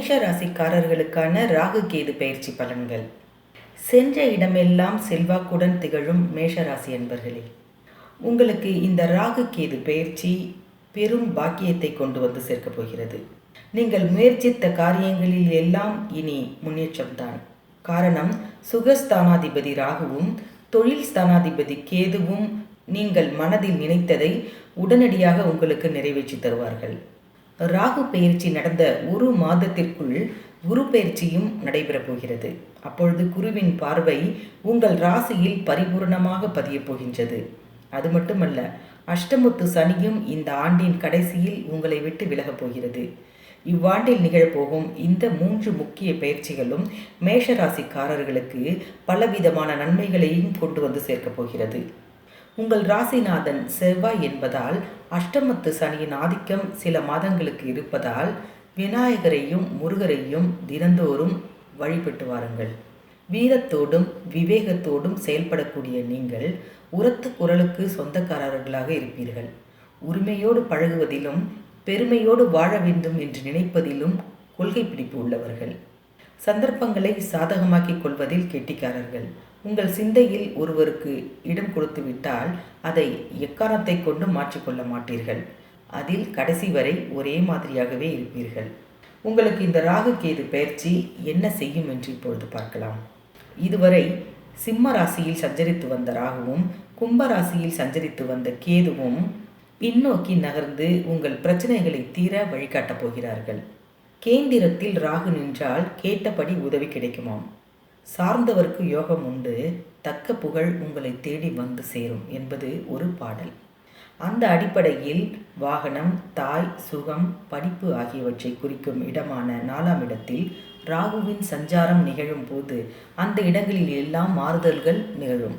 மேஷ ராசிக்காரர்களுக்கான ராகு கேது பயிற்சி பலன்கள். சென்ற இடமெல்லாம் செல்வாக்குடன் திகழும் மேஷராசி என்பர்களே உங்களுக்கு இந்த ராகு கேது பயிற்சி பெரும் பாக்கியத்தை கொண்டு வந்து சேர்க்கப் போகிறது. நீங்கள் முயற்சித்த காரியங்களில் எல்லாம் இனி முன்னேற்றம்தான் காரணம் சுகஸ்தானாதிபதி ராகுவும் தொழில் ஸ்தானாதிபதி கேதுவும் நீங்கள் மனதில் நினைத்ததை உடனடியாக உங்களுக்கு நிறைவேற்றி தருவார்கள். ராகு பெயர்ச்சி நடந்த ஒரு மாதத்திற்குள் குரு பெயர்ச்சியும் நடைபெறப் போகிறது. அப்பொழுது குருவின் பார்வை உங்கள் ராசியில் பரிபூர்ணமாக பதியப் போகின்றது. அது மட்டுமல்ல அஷ்டமுத்து சனியும் இந்த ஆண்டின் கடைசியில் உங்களை விட்டு விலகப் போகிறது. இவ்வாண்டில் நிகழப்போகும் இந்த மூன்று முக்கிய பயிற்சிகளும் மேஷராசிக்காரர்களுக்கு பலவிதமான நன்மைகளையும் கொண்டு வந்து சேர்க்கப் போகிறது. உங்கள் ராசிநாதன் செவ்வாய் என்பதால் அஷ்டமத்து சனியின் ஆதிக்கம் சில மாதங்களுக்கு இருப்பதால் விநாயகரையும் முருகரையும் தினந்தோறும் வழிபட்டு வாருங்கள். வீரத்தோடும் விவேகத்தோடும் செயல்படக்கூடிய நீங்கள் உரத்த குரலுக்கு சொந்தக்காரர்களாக இருப்பீர்கள். உரிமையோடு பழகுவதிலும் பெருமையோடு வாழ வேண்டும் என்று நினைப்பதிலும் கொள்கை பிடிப்பு உள்ளவர்கள். சந்தர்ப்பங்களை சாதகமாக்கிக் கொள்வதில் கெட்டிக்காரர்கள். உங்கள் சிந்தையில் ஒருவருக்கு இடம் கொடுத்து விட்டால் அதை எக்காரணத்தை கொண்டு மாற்றிக்கொள்ள மாட்டீர்கள். அதில் கடைசி வரை ஒரே மாதிரியாகவே இருப்பீர்கள். உங்களுக்கு இந்த ராகு கேது பயிற்சி என்ன செய்யும் என்று இப்பொழுது பார்க்கலாம். இதுவரை சிம்ம ராசியில் சஞ்சரித்து வந்த ராகுவும் கும்ப ராசியில் சஞ்சரித்து வந்த கேதுவும் பின்னோக்கி நகர்ந்து உங்கள் பிரச்சனைகளை தீர வழிகாட்டப் போகிறார்கள். கேந்திரத்தில் ராகு நின்றால் கேட்டபடி உதவி கிடைக்குமாம். சார்ந்தவருக்கு யோகம் உண்டு தக்க புகழ் உங்களை தேடி வந்து சேரும் என்பது ஒரு பாடல். அந்த அடிப்படையில் வாகனம் தாய் சுகம் படிப்பு ஆகியவற்றை குறிக்கும் இடமான நாலாம் இடத்தில் ராகுவின் சஞ்சாரம் நிகழும் போது அந்த இடங்களில் எல்லாம் மாறுதல்கள் நிகழும்.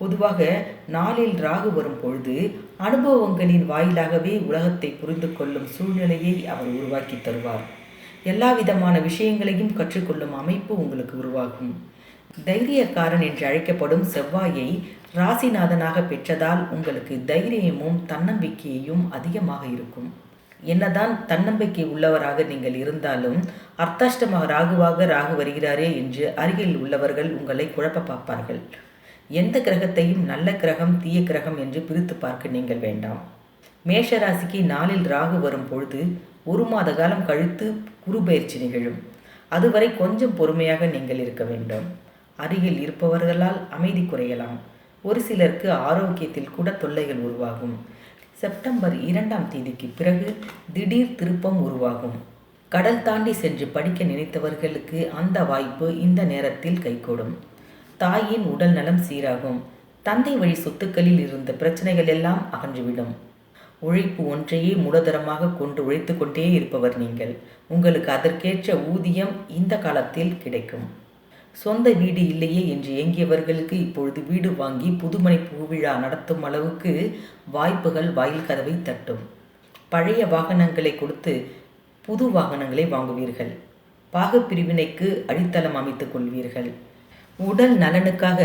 பொதுவாக நாளில் ராகு வரும் பொழுது அனுபவங்களின் வாயிலாகவே உலகத்தை புரிந்து கொள்ளும் சூழ்நிலையை அவர் உருவாக்கி தருவார். எல்லா விதமான விஷயங்களையும் கற்றுக்கொள்ளும் அமைப்பு உங்களுக்கு உருவாகும். தைரியக்காரன் என்று அழைக்கப்படும் செவ்வாயை ராசிநாதனாக பெற்றதால் உங்களுக்கு தைரியமும் தன்னம்பிக்கையும் அதிகமாக இருக்கும். என்னதான் தன்னம்பிக்கை உள்ளவராக நீங்கள் இருந்தாலும் அர்த்தாஷ்டமாக ராகுவாக ராகு வருகிறாரே என்று அருகில் உள்ளவர்கள் உங்களை குழப்ப பார்ப்பார்கள். எந்த கிரகத்தையும் நல்ல கிரகம் தீய கிரகம் என்று பிரித்து பார்க்க நீங்கள் வேண்டாம். மேஷராசிக்கு நாளில் ராகு வரும் பொழுது ஒரு மாத காலம் கழித்து குரு பயிற்சி நிகழும். அதுவரை கொஞ்சம் பொறுமையாக நீங்கள் இருக்க வேண்டும். அருகில் இருப்பவர்களால் அமைதி குறையலாம். ஒரு சிலருக்கு ஆரோக்கியத்தில் கூட தொல்லைகள் உருவாகும். செப்டம்பர் இரண்டாம் தேதிக்கு பிறகு திடீர் திருப்பம் உருவாகும். கடல் தாண்டி சென்று படிக்க நினைத்தவர்களுக்கு அந்த வாய்ப்பு இந்த நேரத்தில் கைகூடும். தாயின் உடல் நலம் சீராகும். தந்தை வழி சொத்துக்களில் இருந்த பிரச்சனைகள் எல்லாம் அகன்றுவிடும். உழைப்பு ஒன்றையே மூலதனமாக கொண்டு உழைத்து கொண்டே இருப்பவர் நீங்கள். உங்களுக்கு அதற்கேற்ற ஊதியம் இந்த காலத்தில் கிடைக்கும். சொந்த வீடு இல்லையே என்று ஏங்கியவர்களுக்கு இப்பொழுது வீடு வாங்கி புதுமனை பூவிழா நடத்தும் அளவுக்கு வாய்ப்புகள் வாயில் கதவை தட்டும். பழைய வாகனங்களை கொடுத்து புது வாகனங்களை வாங்குவீர்கள். பாகப்பிரிவினைக்கு அடித்தளம் அமைத்துக் கொள்வீர்கள். உடல் நலனுக்காக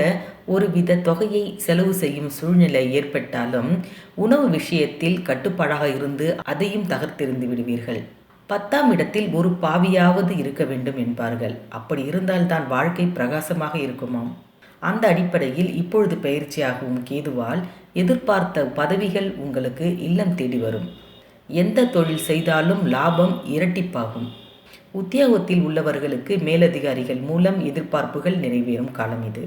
ஒரு வித தொகையை செலவு செய்யும் சூழ்நிலை ஏற்பட்டாலும் உணவு விஷயத்தில் கட்டுப்பாடாக இருந்து அதையும் தகர்த்தெறிந்து விடுவீர்கள். பத்தாம் இடத்தில் ஒரு பாவியாவது இருக்க வேண்டும் என்பார்கள். அப்படி இருந்தால்தான் வாழ்க்கை பிரகாசமாக இருக்குமாம். அந்த அடிப்படையில் இப்பொழுது பயிற்சியாகவும் கேதுவால் எதிர்பார்த்த பதவிகள் உங்களுக்கு இல்லம் தேடி வரும். எந்த தொழில் செய்தாலும் லாபம் இரட்டிப்பாகும். உத்தியோகத்தில் உள்ளவர்களுக்கு மேலதிகாரிகள் மூலம் எதிர்பார்ப்புகள் நிறைவேறும் காலம் இது.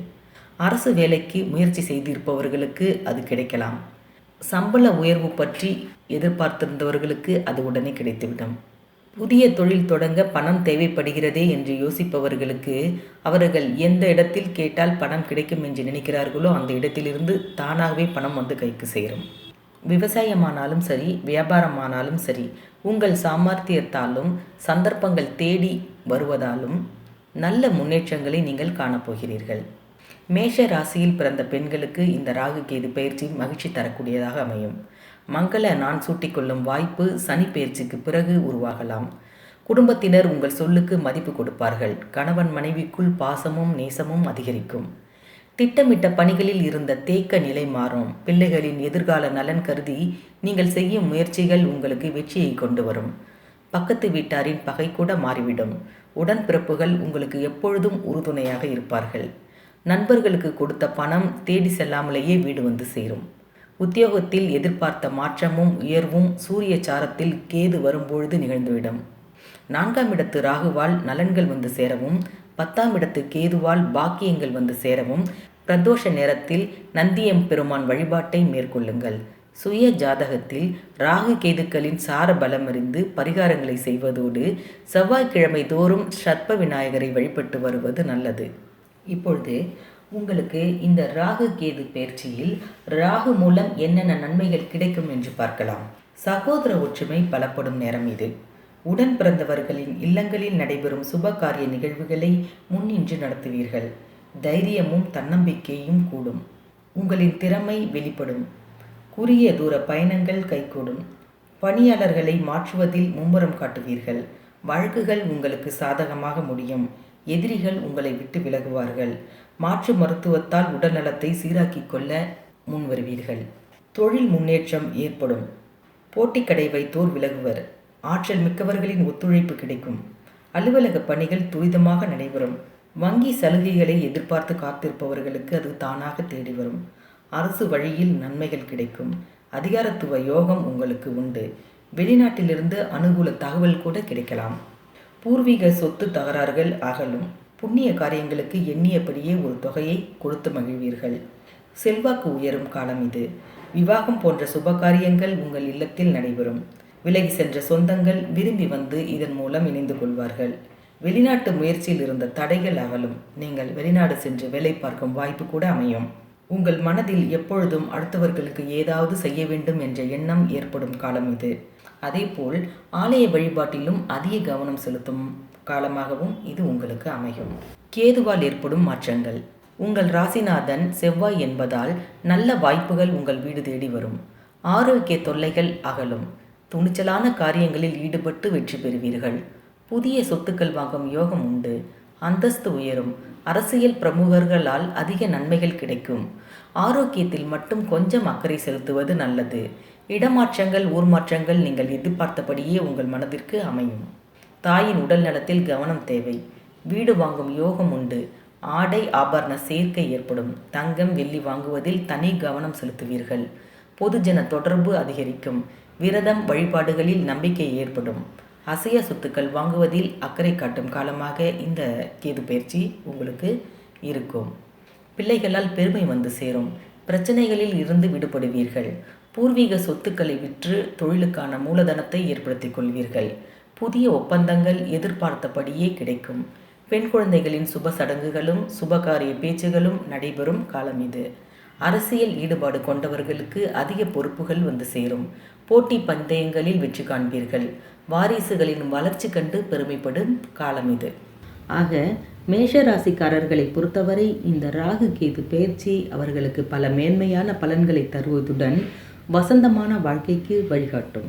அரசு வேலைக்கு முயற்சி செய்திருப்பவர்களுக்கு அது கிடைக்கலாம். சம்பள உயர்வு பற்றி எதிர்பார்த்திருந்தவர்களுக்கு அது உடனே கிடைத்துவிடும். புதிய தொழில் தொடங்க பணம் தேவைப்படுகிறதே என்று யோசிப்பவர்களுக்கு அவர்கள் எந்த இடத்தில் கேட்டால் பணம் கிடைக்கும் என்று நினைக்கிறார்களோ அந்த இடத்திலிருந்து தானாகவே பணம் வந்து கைக்கு சேரும். விவசாயமானாலும் சரி வியாபாரமானாலும் சரி உங்கள் சாமர்த்தியத்தாலும் சந்தர்ப்பங்கள் தேடி வருவதாலும் நல்ல முன்னேற்றங்களை நீங்கள் காணப்போகிறீர்கள். மேஷ ராசியில் பிறந்த பெண்களுக்கு இந்த ராகு கேது பயிற்சி மகிழ்ச்சி தரக்கூடியதாக அமையும். மங்கள நான் சூட்டிக்கொள்ளும் வாய்ப்பு சனி பயிற்சிக்கு பிறகு உருவாகலாம். குடும்பத்தினர் உங்கள் சொல்லுக்கு மதிப்பு கொடுப்பார்கள். கணவன் மனைவிக்குள் பாசமும் நேசமும் அதிகரிக்கும். திட்டமிட்ட பணிகளில் இருந்த தேக்க நிலை மாறும். பிள்ளைகளின் எதிர்கால நலன் கருதி நீங்கள் செய்யும் முயற்சிகள் உங்களுக்கு வெற்றியை கொண்டு வரும். பக்கத்து வீட்டாரின் பகை கூட மாறிவிடும். உடன்பிறப்புகள் உங்களுக்கு எப்பொழுதும் உறுதுணையாக இருப்பார்கள். நண்பர்களுக்கு கொடுத்த பணம் தேடி செல்லாமலேயே வீடு வந்து சேரும். உத்தியோகத்தில் எதிர்பார்த்த மாற்றமும் உயர்வும் சூரிய சாரத்தில் கேது வரும்பொழுது நிகழ்ந்துவிடும். நான்காம் இடத்து ராகுவால் நலன்கள் வந்து சேரவும் பத்தாம் இடத்து கேதுவால் பாக்கியங்கள் வந்து சேரவும் பிரதோஷ நேரத்தில் நந்தியம் பெருமான் வழிபாட்டை மேற்கொள்ளுங்கள். சுய ஜாதகத்தில் ராகு கேதுக்களின் சார பலமறிந்து பரிகாரங்களை செய்வதோடு செவ்வாய்க்கிழமை தோறும் சர்ப்ப விநாயகரை வழிபட்டு வருவது நல்லது. இப்பொழுது உங்களுக்கு இந்த ராகு கேது பயிற்சியில் ராகு மூலம் என்னென்ன நன்மைகள் கிடைக்கும் என்று பார்க்கலாம். சகோதர ஒற்றுமை பலப்படும் நேரம் இது. உடன் பிறந்தவர்களின் இல்லங்களில் நடைபெறும் சுப காரிய நிகழ்வுகளை முன்னின்று நடத்துவீர்கள். தைரியமும் தன்னம்பிக்கையும் கூடும். உங்களின் திறமை வெளிப்படும். குறுகிய தூர பயணங்கள் கைகூடும். பணியாளர்களை மாற்றுவதில் மும்முரம் காட்டுவீர்கள். வழக்குகள் உங்களுக்கு சாதகமாக முடியும். எதிரிகள் உங்களை விட்டு விலகுவார்கள். மாற்று மருத்துவத்தால் உடல்நலத்தை சீராக்கிக் கொள்ள முன்வருவீர்கள் தொழில் முன்னேற்றம் ஏற்படும். போட்டி கடை வைத்தோர் விலகுவர். ஆற்றல் மிக்கவர்களின் ஒத்துழைப்பு கிடைக்கும். அலுவலக பணிகள் துரிதமாக நடைபெறும். வங்கி சலுகைகளை எதிர்பார்த்து காத்திருப்பவர்களுக்கு அது தானாக தேடி வரும். அரசு வழியில் நன்மைகள் கிடைக்கும். அதிகாரத்துவ யோகம் உங்களுக்கு உண்டு. வெளிநாட்டிலிருந்து அனுகூல தகவல் கூட கிடைக்கலாம். பூர்வீக சொத்து தகராறுகள் அகலும். புண்ணிய காரியங்களுக்கு எண்ணியபடியே ஒரு தொகையை கொடுத்து மகிழ்வீர்கள். செல்வாக்கு உயரும் காலம் இது. விவாகம் போன்ற சுப காரியங்கள் உங்கள் இல்லத்தில் நடைபெறும். விலகி சென்ற சொந்தங்கள் விரும்பி வந்து இதன் மூலம் இணைந்து கொள்வார்கள். வெளிநாட்டு முயற்சியில் இருந்த தடைகள் அகலும். நீங்கள் வெளிநாடு சென்று வேலை பார்க்கும் வாய்ப்பு கூட அமையும். உங்கள் மனதில் எப்பொழுதும் அடுத்தவர்களுக்கு ஏதாவது செய்ய வேண்டும் என்ற எண்ணம் ஏற்படும் காலம் இது. அதேபோல் ஆலய வழிபாட்டிலும் அதிக கவனம் செலுத்தும் காலமாகவும் இது உங்களுக்கு அமையும். கேதுவால் ஏற்படும் மாற்றங்கள். உங்கள் ராசிநாதன் செவ்வாய் என்பதால் நல்ல வாய்ப்புகள் உங்கள் வீடு தேடி வரும். ஆரோக்கிய தொல்லைகள் அகலும். துணிச்சலான காரியங்களில் ஈடுபட்டு வெற்றி பெறுவீர்கள். புதிய சொத்துக்கள் வாங்கும் யோகம் உண்டு. அந்தஸ்து உயரும். அரசியல் பிரமுகர்களால் அதிக நன்மைகள் கிடைக்கும். ஆரோக்கியத்தில் மட்டும் கொஞ்சம் அக்கறை செலுத்துவது நல்லது. இடமாற்றங்கள் ஊர் மாற்றங்கள் நீங்கள் எதிர்பார்த்தபடியே உங்கள் மனதிற்கு அமையும். தாயின் உடல் நலத்தில் கவனம் தேவை. வீடு வாங்கும் யோகம் உண்டு. ஆடை ஆபரண சேர்க்கை ஏற்படும். தங்கம் வெள்ளி வாங்குவதில் தனி கவனம் செலுத்துவீர்கள். பொதுஜன தொடர்பு அதிகரிக்கும். விரதம் வழிபாடுகளில் நம்பிக்கை ஏற்படும். அசைய சொத்துக்கள் வாங்குவதில் அக்கறை காட்டும் காலமாக இந்த கேது பயிற்சி உங்களுக்கு இருக்கும். பிள்ளைகளால் பெருமை வந்து சேரும். பிரச்சனைகளில் இருந்து விடுபடுவீர்கள். பூர்வீக சொத்துக்களை விற்று தொழிலுக்கான மூலதனத்தை ஏற்படுத்திக் கொள்வீர்கள். புதிய ஒப்பந்தங்கள் எதிர்பார்த்தபடியே கிடைக்கும். பெண் குழந்தைகளின் சுப சடங்குகளும் சுபகாரிய பேச்சுகளும் நடைபெறும் காலம் இது. அரசியல் ஈடுபாடு கொண்டவர்களுக்கு அதிக பொறுப்புகள் வந்து சேரும். போட்டி பந்தயங்களில் வெற்றி காண்பீர்கள். வாரிசுகளின் வளர்ச்சி கண்டு பெருமைப்படும் காலம் இது. ஆக மேஷராசிக்காரர்களை பொறுத்தவரை இந்த ராகு கேது பயிற்சி அவர்களுக்கு பல மேன்மையான பலன்களை தருவதுடன் வசந்தமான வாழ்க்கைக்கு வழிகாட்டும்.